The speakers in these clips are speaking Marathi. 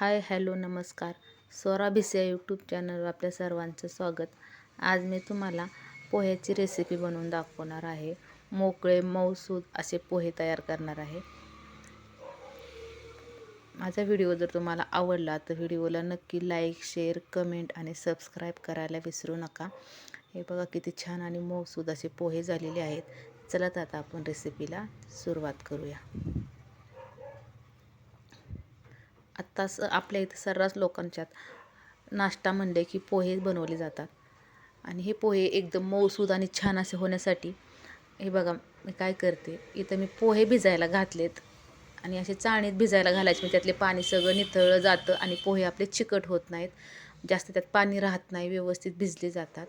हाय हॅलो नमस्कार. स्वरा भिसिया यूट्यूब चॅनलवर आपल्या सर्वांचं स्वागत. आज मी तुम्हाला पोह्याची रेसिपी बनवून दाखवणार आहे. मोकळे मऊसूद असे पोहे तयार करणार आहे. माझा व्हिडिओ जर तुम्हाला आवडला तर व्हिडिओला नक्की लाईक शेअर कमेंट आणि सबस्क्राईब करायला विसरू नका. हे बघा किती छान आणि मऊसूद असे पोहे झालेले आहेत. चला तर आता आपण रेसिपीला सुरुवात करूया. नाश्ता स आपल्या इथं सर्रास लोकांच्यात. नाश्ता म्हणले की पोहे बनवले जातात. आणि हे पोहे एकदम मऊसूद आणि छान असे होण्यासाठी हे बघा मी काय करते इथं मी पोहे भिजायला घातलेत. आणि असे चाळणीत भिजायला घालायचे म्हणजे त्यातले पाणी सगळं निथळलं जातं आणि पोहे आपले चिकट होत नाहीत. जास्त त्यात पाणी राहत नाही व्यवस्थित भिजले जातात.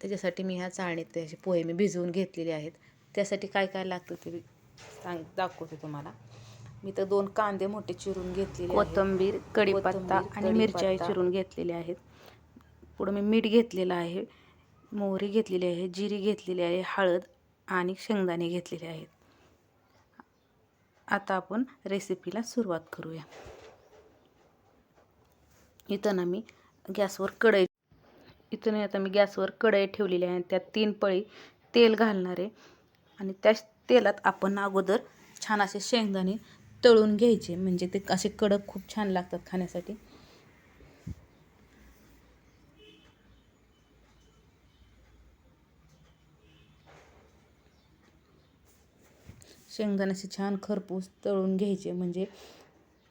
त्याच्यासाठी मी ह्या चाळणीत असे पोहे मी भिजवून घेतलेले आहेत. त्यासाठी काय काय लागतं ते सांग दाखवते तुम्हाला. मी तर दोन कांदे मोठे चिरून घेतलेले कोथिंबीर कढीपत्ता आणि मिरच्या. चिरून घेतलेल्या आहेत. पुढं मी मीठ घेतलेलं आहे मोहरी घेतलेली आहे जिरी घेतलेली आहे हळद आणि शेंगदाणे घेतलेले आहेत. आता आपण रेसिपीला सुरुवात करूया. इथं ना मी गॅसवर कढई इथं नाही आता मी गॅसवर कढई ठेवलेली आहे त्यात तीन पळी तेल घालणार आहे. आणि त्या तेलात आपण अगोदर छान असे शेंगदाणे तळून घ्यायचे. म्हणजे ते असे कडक खूप छान लागतात खाण्यासाठी. शेंगदाणे असे छान खरपूस तळून घ्यायचे. म्हणजे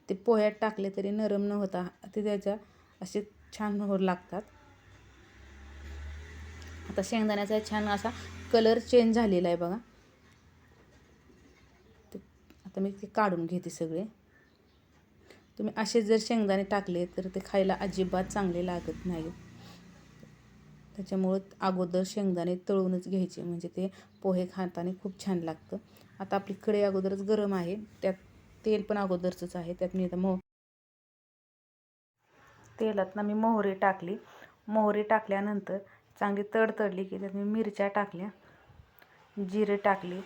ते पोह्यात टाकले तरी नरम न होता ते त्याच्या असे छान हो लागतात. आता शेंगदाण्याचा छान असा कलर चेंज झालेला आहे बघा. आता मी ते काढून घेते सगळे. तुम्ही असे जर शेंगदाणे टाकले तर ते खायला अजिबात चांगले लागत नाही त्याच्यामुळं अगोदर शेंगदाणे तळूनच घ्यायचे म्हणजे ते पोहे खाताना खूप छान लागतं. आता आपली कढई अगोदरच गरम आहे त्यात तेल पण अगोदरचंच आहे त्यात मी आता मोह तेलात ना मी मोहरी टाकली. मोहरी टाकल्यानंतर चांगली तडतडली की त्यात मी मिरच्या टाकल्या जिरे टाकली.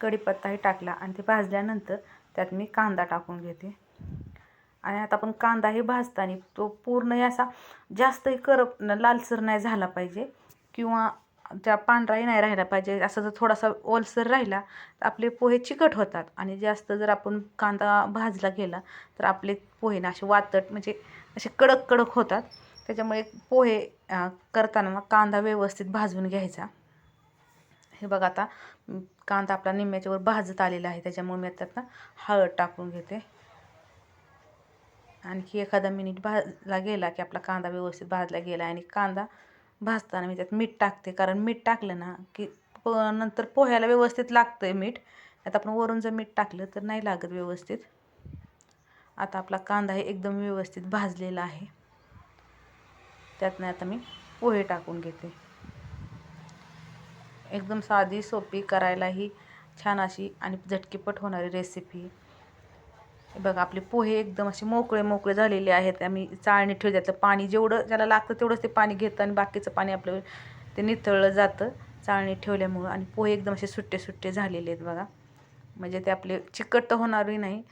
कढीपत्ताही टाकला आणि ते भाजल्यानंतर त्यात मी कांदा टाकून घेते. आणि आता आपण कांदाही भाजताना तो पूर्ण असा जास्तही करप लालसर नाही झाला पाहिजे किंवा त्या पांढराही नाही राहिला पाहिजे. असं जर थोडासा ओलसर राहिला तर आपले पोहे चिकट होतात आणि जास्त जर आपण कांदा भाजला गेला तर आपले पोहे ना असे वातट म्हणजे असे कडक कडक होतात. त्याच्यामुळे पोहे करताना कांदा व्यवस्थित भाजून घ्यायचा. हे बघा आता कांदा आपला निम्म्याच्यावर भाजत आलेला आहे त्याच्यामुळे मी त्यात हळद टाकून घेते. आणखी एखादा मिनिट भाजला गेला की आपला कांदा व्यवस्थित भाजला गेला आणि कांदा भाजताना मी त्यात मीठ टाकते. कारण मीठ टाकलं ना की प नंतर पोह्याला व्यवस्थित लागतं आहे मीठ. आता आपण वरून जर मीठ टाकलं तर नाही लागत व्यवस्थित. आता आपला कांदा हे एकदम व्यवस्थित भाजलेला आहे. त्यातनं आता मी पोहे टाकून घेते. एकदम साधी सोपी करायलाही छान अशी आणि झटकीपट होणारी रेसिपी बघा आपले पोहे एकदम असे मोकळे मोकळे झालेले आहेत. आम्ही चाळणी ठेवू त्यातलं पाणी जेवढं ज्याला लागतं तेवढंच ते पाणी घेतं आणि बाकीचं पाणी आपलं ते नितळलं जातं चाळणी ठेवल्यामुळं. आणि पोहे एकदम असे सुट्टे सुट्टे झालेले आहेत बघा. म्हणजे ते आपले चिकट तर होणारही नाही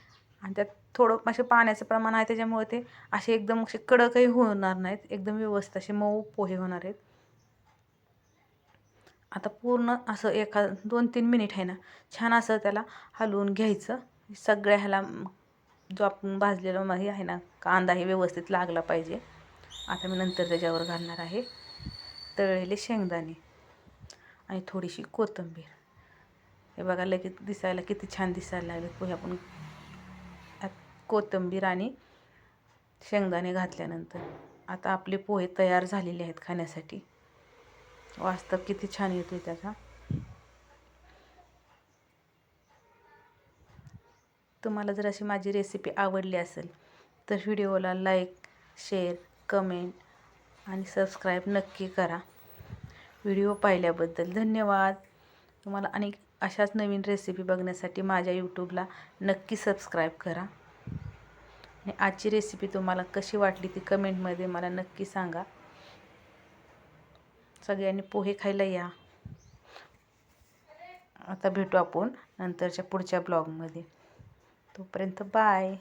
आणि त्यात थोडं असे पाण्याचं प्रमाण आहे त्याच्यामुळे ते असे एकदम असे कडकही होणार नाहीत. एकदम व्यवस्थित असे मऊ पोहे होणार आहेत. आता पूर्ण असं एका दोन तीन मिनिट आहे ना छान असं त्याला हलवून घ्यायचं. सगळ्या ह्याला जो आपण भाजलेला हे आहे ना कांदा हे व्यवस्थित लागला पाहिजे. आता मी नंतर त्याच्यावर घालणार आहे तळलेले शेंगदाणे आणि थोडीशी कोथिंबीर. हे बघा लगेच दिसायला किती छान दिसायला लागले. पोहे आपण कोथिंबीर आणि शेंगदाणे घातल्यानंतर. आता आपले पोहे तयार झालेले आहेत खाण्यासाठी. वास्तव किती छान येतो आहे त्याचा. तुम्हाला जर अशी माझी रेसिपी आवडली असेल तर व्हिडिओला लाईक शेअर कमेंट आणि सबस्क्राईब नक्की करा. व्हिडिओ पाहिल्याबद्दल धन्यवाद. तुम्हाला अनेक अशाच नवीन रेसिपी बघण्यासाठी माझ्या यूट्यूबला नक्की सबस्क्राईब करा. आणि आजची रेसिपी तुम्हाला कशी वाटली ती कमेंटमध्ये मला नक्की सांगा. सगळ्यांनी पोहे खायला या. आता भेटू आपण नंतरच्या पुढच्या ब्लॉगमध्ये. तोपर्यंत बाय.